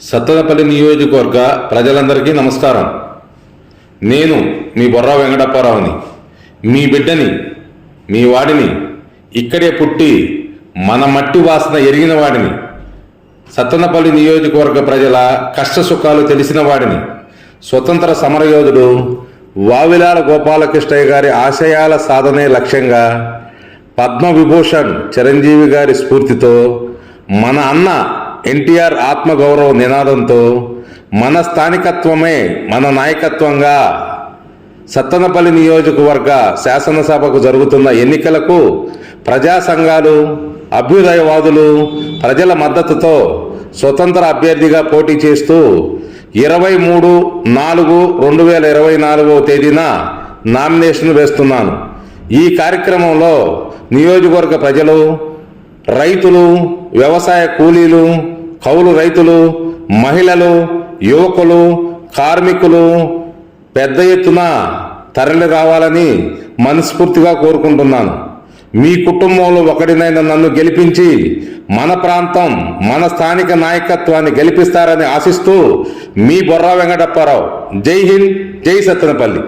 సత్తెనపల్లి నియోజకవర్గ ప్రజలందరికీ నమస్కారం. నేను మీ బొర్రా వెంకటప్పారావుని మీ బిడ్డని మీ వాడిని ఇక్కడే పుట్టి మన మట్టి వాసన ఎరిగిన వాడిని సత్తెనపల్లి నియోజకవర్గ ప్రజల కష్ట సుఖాలు తెలిసిన వాడిని స్వతంత్ర సమరయోధుడు వావిలాల గోపాలకృష్ణయ్య గారి ఆశయాల సాధనే లక్ష్యంగా పద్మవిభూషణ్ చిరంజీవి గారి స్ఫూర్తితో మన అన్న ఎన్టీఆర్ ఆత్మగౌరవ నినాదంతో మన స్థానికత్వమే మన నాయకత్వంగా సత్తనపల్లి నియోజకవర్గ శాసనసభకు జరుగుతున్న ఎన్నికలకు ప్రజా సంఘాలు అభ్యుదయవాదులు ప్రజల మద్దతుతో స్వతంత్ర అభ్యర్థిగా పోటీ చేస్తూ ఇరవై మూడు నాలుగు రెండు వేల ఇరవై నాలుగవ తేదీన నామినేషన్ వేస్తున్నాను. ఈ కార్యక్రమంలో నియోజకవర్గ ప్రజలు రైతులు వ్యవసాయ కూలీలు కౌలు రైతులు మహిళలు యువకులు కార్మికులు పెద్ద ఎత్తున తరలి రావాలని మనస్ఫూర్తిగా కోరుకుంటున్నాను. మీ కుటుంబంలో ఒకడినైన నన్ను గెలిపించి మన ప్రాంతం మన స్థానిక నాయకత్వాన్ని గెలిపిస్తారని ఆశిస్తూ మీ బొర్రా వెంకటప్పారావు. జై హింద్ జై సత్తెనపల్లి